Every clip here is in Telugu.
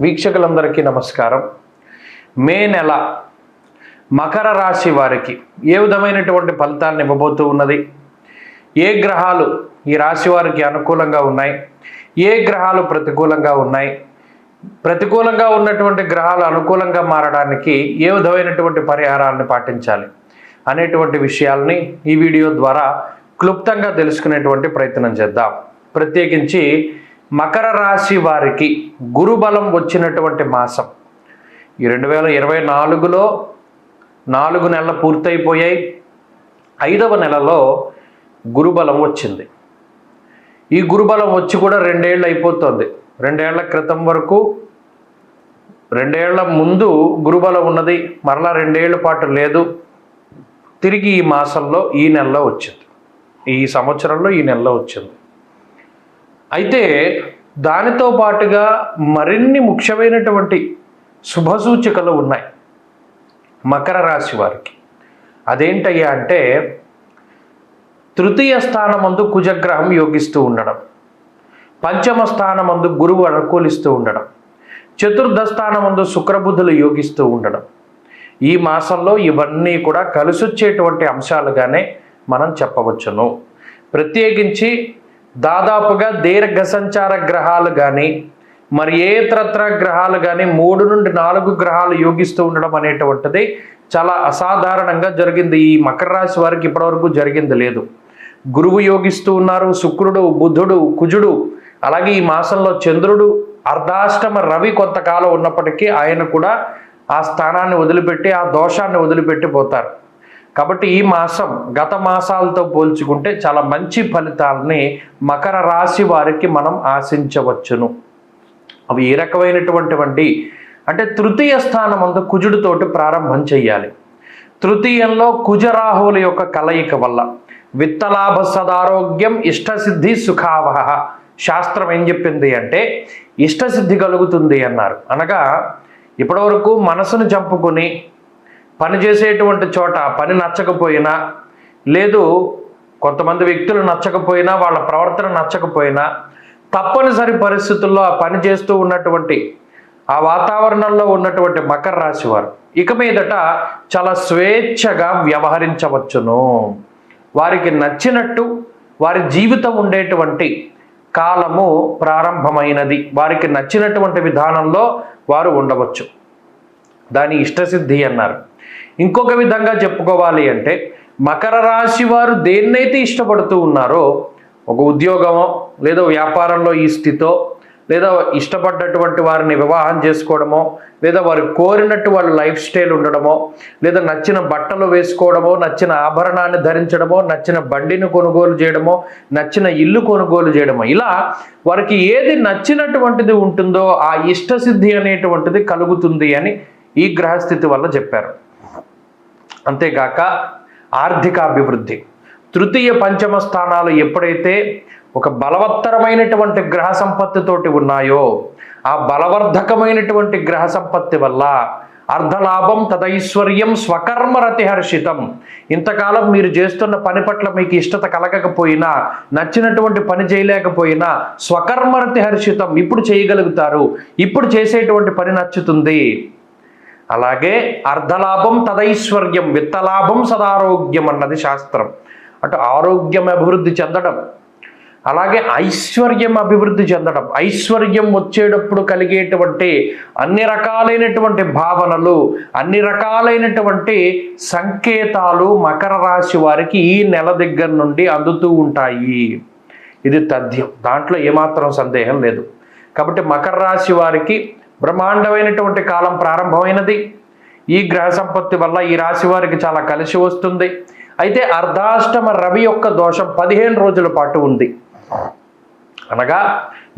వీక్షకులందరికీ నమస్కారం. మే నెల మకర రాశి వారికి ఏ విధమైనటువంటి ఫలితాలను ఇవ్వబోతూ ఉన్నది? ఏ గ్రహాలు ఈ రాశి వారికి అనుకూలంగా ఉన్నాయి? ఏ గ్రహాలు ప్రతికూలంగా ఉన్నాయి? ప్రతికూలంగా ఉన్నటువంటి గ్రహాలు అనుకూలంగా మారడానికి ఏ విధమైనటువంటి పరిహారాలను పాటించాలి అనేటువంటి విషయాల్ని ఈ వీడియో ద్వారా క్లుప్తంగా తెలుసుకునేటువంటి ప్రయత్నం చేద్దాం. ప్రత్యేకించి మకర రాశి వారికి గురుబలం వచ్చినటువంటి మాసం. ఈ రెండు వేల ఇరవై నాలుగులో నాలుగు నెలలు పూర్తయిపోయాయి. ఐదవ నెలలో గురుబలం వచ్చింది. ఈ గురుబలం వచ్చి కూడా రెండేళ్ళు అయిపోతుంది. రెండేళ్ళ క్రితం వరకు రెండేళ్ళ ముందు గురుబలం ఉన్నది. మరలా రెండేళ్ళ పాటు లేదు. తిరిగి ఈ మాసంలో ఈ నెలలో వచ్చింది. ఈ సంవత్సరంలో ఈ నెలలో వచ్చింది. అయితే దానితో పాటుగా మరిన్ని ముఖ్యమైనటువంటి శుభసూచికలు ఉన్నాయి మకర రాశి వారికి. అదేంటయ్యా అంటే తృతీయ స్థానమందు కుజగ్రహం యోగిస్తూ ఉండడం పంచమ స్థానమందు గురువు అనుకూలిస్తూ ఉండడం చతుర్థ స్థానమందు శుక్రబుద్ధులు యోగిస్తూ ఉండడం. ఈ మాసంలో ఇవన్నీ కూడా కలిసొచ్చేటువంటి అంశాలుగానే మనం చెప్పవచ్చును. ప్రత్యేకించి దాదాపుగా దీర్ఘ సంచార గ్రహాలు కానీ మరి ఏ ఇతరత్ర గ్రహాలు కానీ మూడు నుండి నాలుగు గ్రహాలు యోగిస్తూ ఉండడం అనేటువంటిది చాలా అసాధారణంగా జరిగింది. ఈ మకర రాశి వారికి ఇప్పటివరకు జరిగింది లేదు. గురువు యోగిస్తూ ఉన్నారు శుక్రుడు బుధుడు కుజుడు అలాగే ఈ మాసంలో చంద్రుడు అర్ధాష్టమ రవి కొంతకాలం ఉన్నప్పటికీ ఆయన కూడా ఆ స్థానాన్ని వదిలిపెట్టి ఆ దోషాన్ని వదిలిపెట్టి పోతారు కాబట్టి ఈ మాసం గత మాసాలతో పోల్చుకుంటే చాలా మంచి ఫలితాలని మకర రాశి వారికి మనం ఆశించవచ్చును. అవి ఏ రకమైనటువంటివంటి అంటే తృతీయ స్థానం అందు కుజుడితోటి ప్రారంభం చేయాలి తృతీయంలో కుజరాహువుల యొక్క కలయిక వల్ల విత్తలాభ సదారోగ్యం ఇష్టసిద్ధి సుఖావహ. శాస్త్రం ఏం చెప్పింది అంటే ఇష్టసిద్ధి కలుగుతుంది అన్నారు. అనగా ఇప్పటివరకు మనసును చంపుకుని పని చేసేటువంటి చోట పని నచ్చకపోయినా లేదు కొంతమంది వ్యక్తులు నచ్చకపోయినా వాళ్ళ ప్రవర్తన నచ్చకపోయినా తప్పనిసరి పరిస్థితుల్లో ఆ పని చేస్తూ ఉన్నటువంటి ఆ వాతావరణంలో ఉన్నటువంటి మకర రాశి వారు ఇక మీదట చాలా స్వేచ్ఛగా వ్యవహరించవచ్చును. వారికి నచ్చినట్టు వారి జీవితం ఉండేటువంటి కాలము ప్రారంభమైనది. వారికి నచ్చినటువంటి విధానంలో వారు ఉండవచ్చు. దాని ఇష్టసిద్ధి అన్నారు. ఇంకొక విధంగా చెప్పుకోవాలి అంటే మకర రాశి వారు దేన్నైతే ఇష్టపడుతూ ఉన్నారో ఒక ఉద్యోగమో లేదా వ్యాపారంలో ఈ స్థితో లేదా ఇష్టపడ్డటువంటి వారిని వివాహం చేసుకోవడమో లేదా వారు కోరినట్టు వాళ్ళ లైఫ్ స్టైల్ ఉండడమో లేదా నచ్చిన బట్టలు వేసుకోవడమో నచ్చిన ఆభరణాన్ని ధరించడమో నచ్చిన బండిని కొనుగోలు చేయడమో నచ్చిన ఇల్లు కొనుగోలు చేయడమో ఇలా వారికి ఏది నచ్చినటువంటిది ఉంటుందో ఆ ఇష్టసిద్ధి అనేటువంటిది కలుగుతుంది అని ఈ గ్రహస్థితి వల్ల చెప్పారు. అంతేగాక ఆర్థికాభివృద్ధి. తృతీయ పంచమ స్థానాలు ఎప్పుడైతే ఒక బలవత్తరమైనటువంటి గ్రహ సంపత్తితోటి ఉన్నాయో ఆ బలవర్ధకమైనటువంటి గ్రహ సంపత్తి వల్ల అర్ధలాభం తదైశ్వర్యం స్వకర్మరతి హర్షితం. ఇంతకాలం మీరు చేస్తున్న పని పట్ల మీకు ఇష్టత కలగకపోయినా నచ్చినటువంటి పని చేయలేకపోయినా స్వకర్మరతి హర్షితం. ఇప్పుడు చేయగలుగుతారు. ఇప్పుడు చేసేటువంటి పని నచ్చుతుంది. అలాగే అర్ధలాభం తదైశ్వర్యం విత్తలాభం సదారోగ్యం అన్నది శాస్త్రం. అటు ఆరోగ్యం అభివృద్ధి చెందడం అలాగే ఐశ్వర్యం అభివృద్ధి చెందడం. ఐశ్వర్యం వచ్చేటప్పుడు కలిగేటువంటి అన్ని రకాలైనటువంటి భావనలు అన్ని రకాలైనటువంటి సంకేతాలు మకర రాశి వారికి ఈ నెల దగ్గర నుండి అందుతూ ఉంటాయి. ఇది తథ్యం. దాంట్లో ఏమాత్రం సందేహం లేదు. కాబట్టి మకర రాశి వారికి బ్రహ్మాండమైనటువంటి కాలం ప్రారంభమైనది. ఈ గ్రహ సంపత్తి వల్ల ఈ రాశి వారికి చాలా కలిసి వస్తుంది. అయితే అర్ధాష్టమ రవి యొక్క దోషం పదిహేను రోజుల పాటు ఉంది. అనగా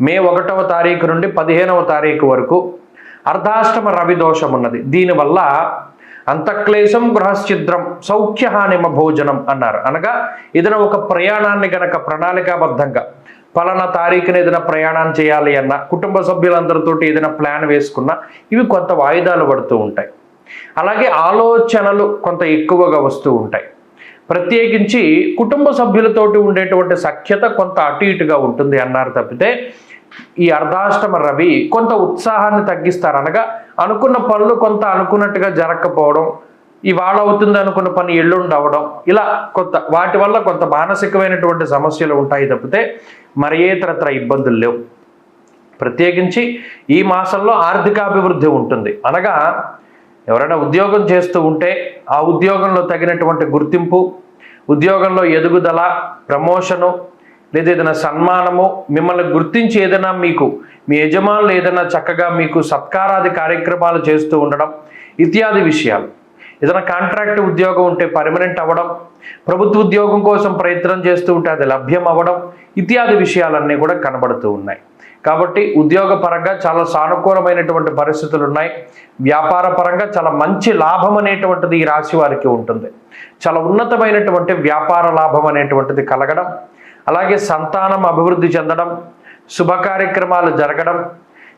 మే ఒకటవ తారీఖు నుండి పదిహేనవ తారీఖు వరకు అర్ధాష్టమ రవి దోషం ఉన్నది. దీనివల్ల అంతక్లేశం గృహశ్చిద్రం సౌఖ్యహానిమ భోజనం అన్నారు. అనగా ఏదైనా ఒక ప్రయాణాన్ని గనక ప్రణాళికాబద్ధంగా పలానా తారీఖున ఏదైనా ప్రయాణం చేయాలి అన్న కుటుంబ సభ్యులందరితోటి ఏదైనా ప్లాన్ వేసుకున్నా ఇవి కొంత వాయిదాలు పడుతూ ఉంటాయి. అలాగే ఆలోచనలు కొంత ఎక్కువగా వస్తూ ఉంటాయి. ప్రత్యేకించి కుటుంబ సభ్యులతోటి ఉండేటువంటి సఖ్యత కొంత అటు ఇటుగా ఉంటుంది అన్నారు తప్పితే ఈ అర్ధాష్టమ రవి కొంత ఉత్సాహాన్ని తగ్గిస్తారు అనగా అనుకున్న పనులు కొంత అనుకున్నట్టుగా జరగకపోవడం ఇవాళ అవుతుంది అనుకున్న పని ఎల్లుండి అవ్వడం ఇలా కొంత వాటి వల్ల కొంత మానసికమైనటువంటి సమస్యలు ఉంటాయి తప్పితే మరి ఇతరత్ర ఇబ్బందులు లేవు. ప్రత్యేకించి ఈ మాసంలో ఆర్థికాభివృద్ధి ఉంటుంది. అనగా ఎవరైనా ఉద్యోగం చేస్తూ ఉంటే ఆ ఉద్యోగంలో తగినటువంటి గుర్తింపు ఉద్యోగంలో ఎదుగుదల ప్రమోషను లేదా ఏదైనా సన్మానము మిమ్మల్ని గుర్తించి ఏదైనా మీకు మీ యజమానులు ఏదైనా చక్కగా మీకు సత్కారాది కార్యక్రమాలు చేస్తూ ఉండడం ఇత్యాది విషయాలు. ఏదైనా కాంట్రాక్ట్ ఉద్యోగం ఉంటే పర్మనెంట్ అవ్వడం ప్రభుత్వ ఉద్యోగం కోసం ప్రయత్నం చేస్తూ ఉంటే అది లభ్యం అవ్వడం ఇత్యాది విషయాలన్నీ కూడా కనబడుతూ ఉన్నాయి. కాబట్టి ఉద్యోగ పరంగా చాలా సానుకూలమైనటువంటి పరిస్థితులు ఉన్నాయి. వ్యాపార పరంగా చాలా మంచి లాభం అనేటువంటిది ఈ రాశి వారికి ఉంటుంది. చాలా ఉన్నతమైనటువంటి వ్యాపార లాభం అనేటువంటిది కలగడం అలాగే సంతానం అభివృద్ధి చెందడం శుభ కార్యక్రమాలు జరగడం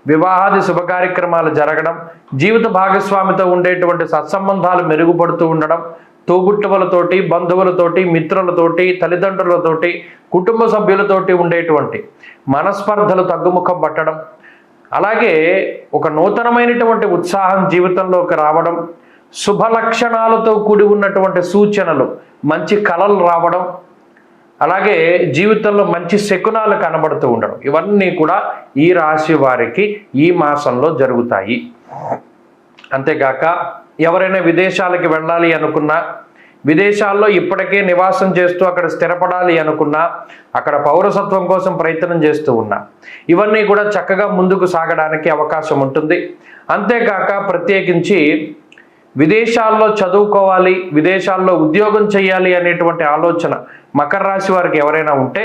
వివాహాది శుభ కార్యక్రమాలు జరగడం జీవిత భాగస్వామితో ఉండేటువంటి సత్సంబంధాలు మెరుగుపడుతూ ఉండడం తోబుట్టువులతోటి బంధువులతోటి మిత్రులతోటి తల్లిదండ్రులతోటి కుటుంబ సభ్యులతోటి ఉండేటువంటి మనస్పర్ధలు తగ్గుముఖం పట్టడం అలాగే ఒక నూతనమైనటువంటి ఉత్సాహం జీవితంలోకి రావడం శుభ లక్షణాలతో కూడి ఉన్నటువంటి సూచనలు మంచి కళలు రావడం అలాగే జీవితంలో మంచి శకునాలు కనబడుతూ ఉండడం. ఇవన్నీ కూడా ఈ రాశి వారికి ఈ మాసంలో జరుగుతాయి. అంతేగాక ఎవరైనా విదేశాలకి వెళ్ళాలి అనుకున్నా విదేశాల్లో ఇప్పటికే నివాసం చేస్తూ అక్కడ స్థిరపడాలి అనుకున్నా అక్కడ పౌరసత్వం కోసం ప్రయత్నం చేస్తూ ఉన్నా ఇవన్నీ కూడా చక్కగా ముందుకు సాగడానికి అవకాశం ఉంటుంది. అంతేకాక ప్రత్యేకించి విదేశాల్లో చదువుకోవాలి విదేశాల్లో ఉద్యోగం చేయాలి అనేటువంటి ఆలోచన మకర రాశి వారికి ఎవరైనా ఉంటే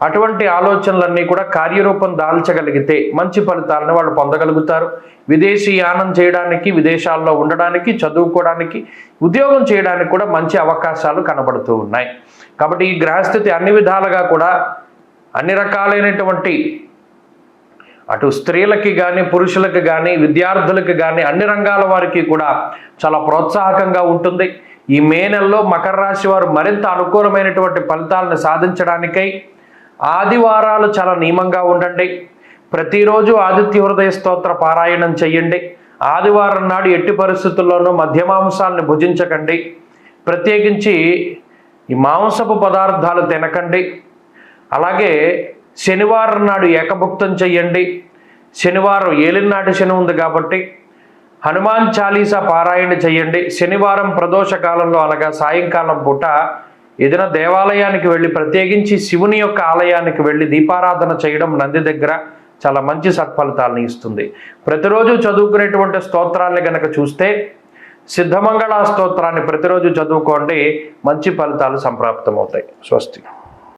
అటువంటి ఆలోచనలన్నీ కూడా కార్యరూపం దాల్చగలిగితే మంచి ఫలితాలను వాళ్ళు పొందగలుగుతారు. విదేశీ యానం చేయడానికి విదేశాల్లో ఉండడానికి చదువుకోవడానికి ఉద్యోగం చేయడానికి కూడా మంచి అవకాశాలు కనబడుతూ ఉన్నాయి. కాబట్టి ఈ గ్రహస్థితి అన్ని విధాలుగా కూడా అన్ని రకాలైనటువంటి అటు స్త్రీలకి కానీ పురుషులకు కానీ విద్యార్థులకు కానీ అన్ని రంగాల వారికి కూడా చాలా ప్రోత్సాహకంగా ఉంటుంది. ఈ మే నెలలో మకర రాశి వారు మరింత అనుకూలమైనటువంటి ఫలితాలను సాధించడానికై ఆదివారాలు చాలా నియమంగా ఉండండి. ప్రతిరోజు ఆదిత్య హృదయ స్తోత్ర పారాయణం చెయ్యండి ఆదివారం నాడు ఎట్టి పరిస్థితుల్లోనూ మధ్యమాంసాలను భుజించకండి. ప్రత్యేకించి ఈ మాంసపు పదార్థాలు తినకండి. అలాగే శనివారం నాడు ఏకభుక్తం చెయ్యండి. శనివారం ఏలినాటి శని ఉంది కాబట్టి హనుమాన్ చాలీసా పారాయణ చేయండి శనివారం ప్రదోష కాలంలో అనగా సాయంకాలం పూట ఏదైనా దేవాలయానికి వెళ్ళి ప్రత్యేకించి శివుని యొక్క ఆలయానికి వెళ్ళి దీపారాధన చేయడం నంది దగ్గర చాలా మంచి సత్ఫలితాలను ఇస్తుంది. ప్రతిరోజు చదువుకునేటువంటి స్తోత్రాన్ని గనక చూస్తే సిద్ధమంగళ స్తోత్రాన్ని ప్రతిరోజు చదువుకోండి. మంచి ఫలితాలు సంప్రాప్తమవుతాయి. స్వస్తి.